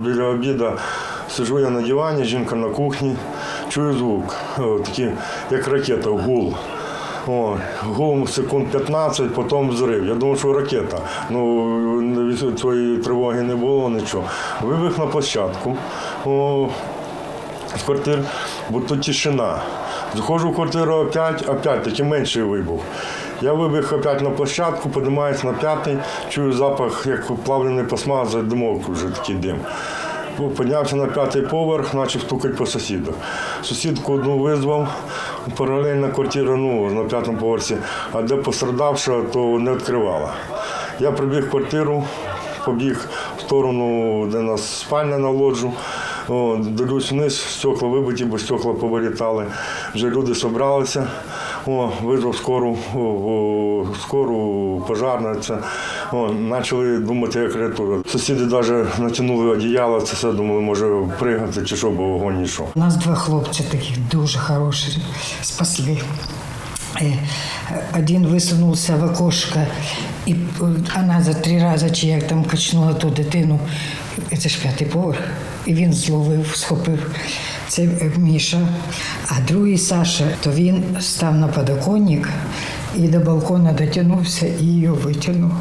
Біля обіду сиджу я на дивані, жінка на кухні, чую звук, о, такий, як ракета, гул. О, гул секунд 15, потім взрив. Я думав, що ракета. Ну, цієї тривоги не було, нічого. Вибіг на площадку. О, з квартир, бо тут тишина. Заходжу в квартиру опять, опять таки менший вибух. Я вибіг опять на площадку, піднімаюся на п'ятий, чую запах, як плавлений пластмас, димок вже такий дим. Піднявся на п'ятий поверх, почав стукати по сусідах. Сусідку одну визвав, паралельна квартира ну, на п'ятому поверсі, а де пострадавша, то не відкривала. Я прибіг в квартиру, побіг в сторону, де нас спальня на лоджу. Дивлюсь вниз, стекла вибиті, бо стекла повилітали. Вже люди зібралися. Визвав скору, скору пожарна. Це. О, почали думати, як рятувати. Сусіди навіть натягнули одіяло, це все думали, може пригати чи що, бо вогонь йшов. У нас два хлопці таких дуже хороші, спасли. Е, Один висунувся в окошко, і е, вона за три рази чи як там качнула ту дитину, це ж п'ятий поверх, і він зловив, схопив. Це Міша. А другий Саша, то він став на подоконник і до балкона дотягнувся і її витягнув.